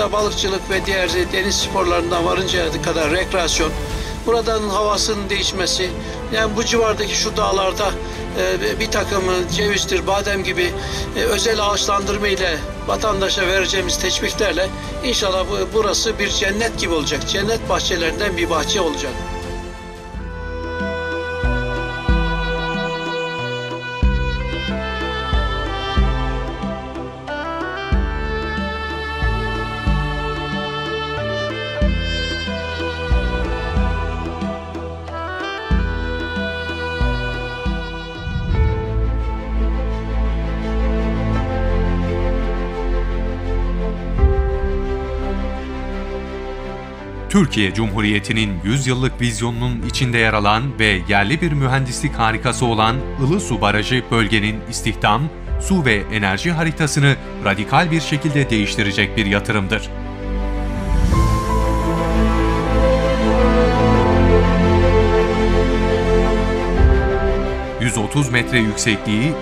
burada balıkçılık ve diğer deniz sporlarından varıncaya kadar rekreasyon, buradanın havasının değişmesi, yani bu civardaki şu dağlarda e, bir takım cevizdir, badem gibi e, özel ağaçlandırma ile vatandaşa vereceğimiz teşviklerle inşallah bu, burası bir cennet gibi olacak. Cennet bahçelerinden bir bahçe olacak. Türkiye Cumhuriyeti'nin 100 yıllık vizyonunun içinde yer alan ve yerli bir mühendislik harikası olan Ilısu Barajı bölgenin istihdam, su ve enerji haritasını radikal bir şekilde değiştirecek bir yatırımdır. ...130 metre yüksekliği,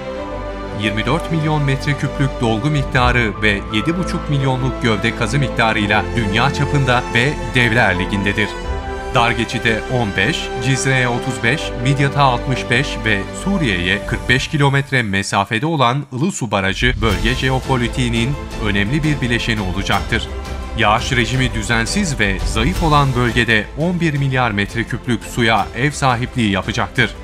24 milyon metreküplük dolgu miktarı ve 7,5 milyonluk gövde kazı miktarıyla dünya çapında ve Devler Ligi'ndedir. Dargeçi'de 15, Cizre'ye 35, Midyat'a 65 ve Suriye'ye 45 kilometre mesafede olan Ilısu Barajı bölge jeopolitiğinin önemli bir bileşeni olacaktır. Yağış rejimi düzensiz ve zayıf olan bölgede 11 milyar metreküplük suya ev sahipliği yapacaktır.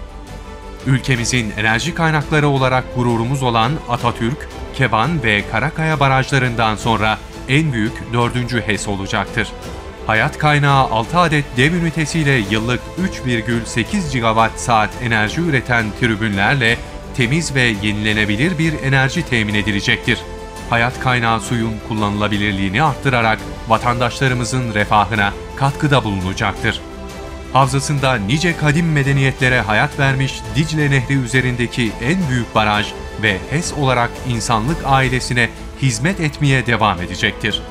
Ülkemizin enerji kaynakları olarak gururumuz olan Atatürk, Keban ve Karakaya barajlarından sonra en büyük dördüncü HES olacaktır. Hayat kaynağı 6 adet dev ünitesiyle yıllık 3,8 gigawatt saat enerji üreten tribünlerle temiz ve yenilenebilir bir enerji temin edilecektir. Hayat kaynağı suyun kullanılabilirliğini arttırarak vatandaşlarımızın refahına katkıda bulunacaktır havzasında nice kadim medeniyetlere hayat vermiş Dicle Nehri üzerindeki en büyük baraj ve HES olarak insanlık ailesine hizmet etmeye devam edecektir.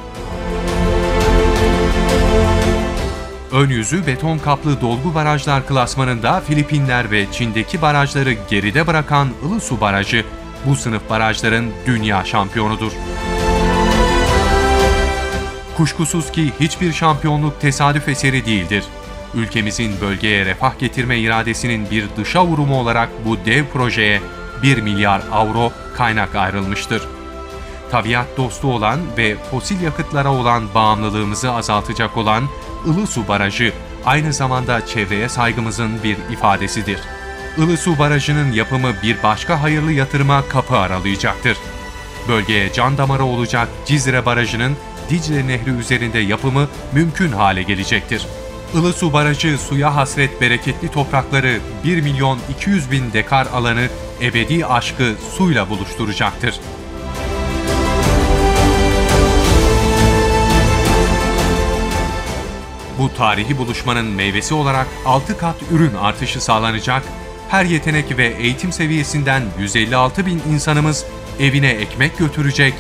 Ön yüzü beton kaplı dolgu barajlar klasmanında Filipinler ve Çin'deki barajları geride bırakan Ilısu Barajı, bu sınıf barajların dünya şampiyonudur. Kuşkusuz ki hiçbir şampiyonluk tesadüf eseri değildir ülkemizin bölgeye refah getirme iradesinin bir dışa vurumu olarak bu dev projeye 1 milyar avro kaynak ayrılmıştır. Tabiat dostu olan ve fosil yakıtlara olan bağımlılığımızı azaltacak olan Ilısu Barajı aynı zamanda çevreye saygımızın bir ifadesidir. Ilısu Barajı'nın yapımı bir başka hayırlı yatırıma kapı aralayacaktır. Bölgeye can damarı olacak Cizre Barajı'nın Dicle Nehri üzerinde yapımı mümkün hale gelecektir. Ilısu Barajı suya hasret bereketli toprakları 1 milyon 200 bin dekar alanı ebedi aşkı suyla buluşturacaktır. Bu tarihi buluşmanın meyvesi olarak 6 kat ürün artışı sağlanacak, her yetenek ve eğitim seviyesinden 156 bin insanımız evine ekmek götürecek,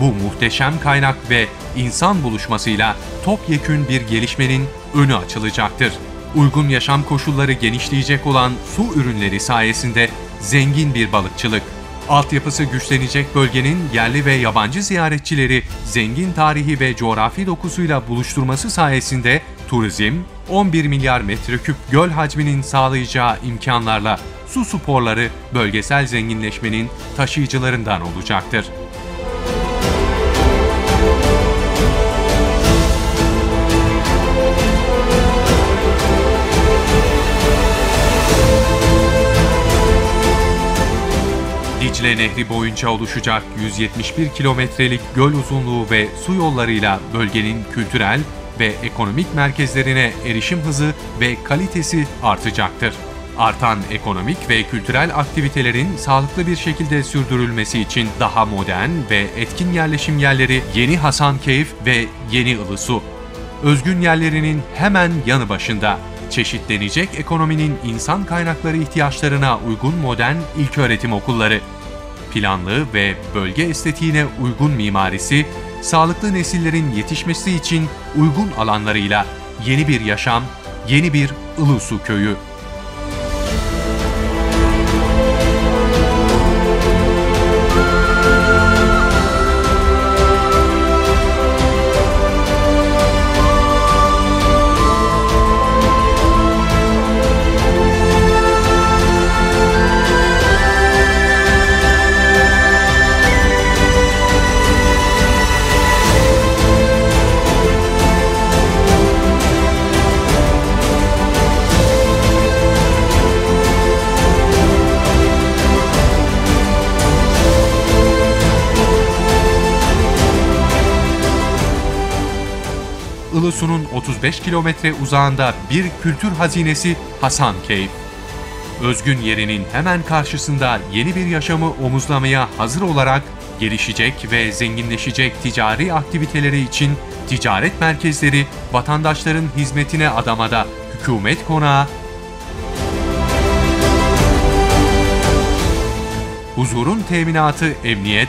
bu muhteşem kaynak ve insan buluşmasıyla topyekün bir gelişmenin önü açılacaktır. Uygun yaşam koşulları genişleyecek olan su ürünleri sayesinde zengin bir balıkçılık, altyapısı güçlenecek bölgenin yerli ve yabancı ziyaretçileri zengin tarihi ve coğrafi dokusuyla buluşturması sayesinde turizm, 11 milyar metreküp göl hacminin sağlayacağı imkanlarla su sporları bölgesel zenginleşmenin taşıyıcılarından olacaktır. Dicle Nehri boyunca oluşacak 171 kilometrelik göl uzunluğu ve su yollarıyla bölgenin kültürel ve ekonomik merkezlerine erişim hızı ve kalitesi artacaktır. Artan ekonomik ve kültürel aktivitelerin sağlıklı bir şekilde sürdürülmesi için daha modern ve etkin yerleşim yerleri Yeni Hasankeyf ve Yeni Ilısu. Özgün yerlerinin hemen yanı başında çeşitlenecek ekonominin insan kaynakları ihtiyaçlarına uygun modern ilköğretim okulları, planlı ve bölge estetiğine uygun mimarisi, sağlıklı nesillerin yetişmesi için uygun alanlarıyla yeni bir yaşam, yeni bir Ilısu köyü. Ilısu'nun 35 kilometre uzağında bir kültür hazinesi Hasankeyf. Özgün yerinin hemen karşısında yeni bir yaşamı omuzlamaya hazır olarak gelişecek ve zenginleşecek ticari aktiviteleri için ticaret merkezleri vatandaşların hizmetine adamada hükümet konağı, huzurun teminatı emniyet,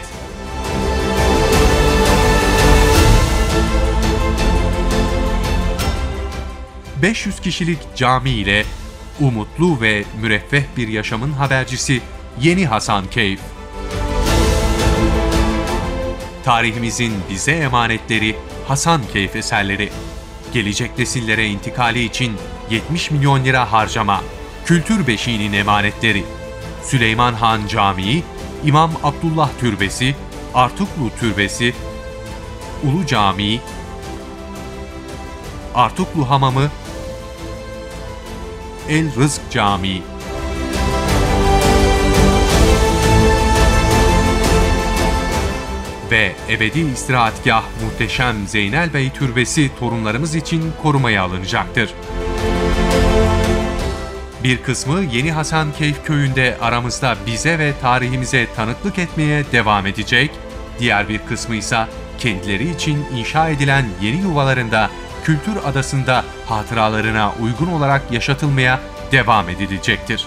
...500 kişilik cami ile umutlu ve müreffeh bir yaşamın habercisi Yeni Hasankeyf. Tarihimizin bize emanetleri Hasankeyf eserleri. Gelecek nesillere intikali için 70 milyon lira harcama. Kültür beşiğinin emanetleri. Süleyman Han Camii, İmam Abdullah Türbesi, Artuklu Türbesi, Ulu Camii, Artuklu Hamamı, El Rızk Camii. Ve ebedi istirahatgah muhteşem Zeynel Bey Türbesi torunlarımız için korumaya alınacaktır. Bir kısmı Yeni Hasankeyf köyünde aramızda bize ve tarihimize tanıklık etmeye devam edecek, diğer bir kısmı ise kendileri için inşa edilen yeni yuvalarında Kültür Adası'nda hatıralarına uygun olarak yaşatılmaya devam edilecektir.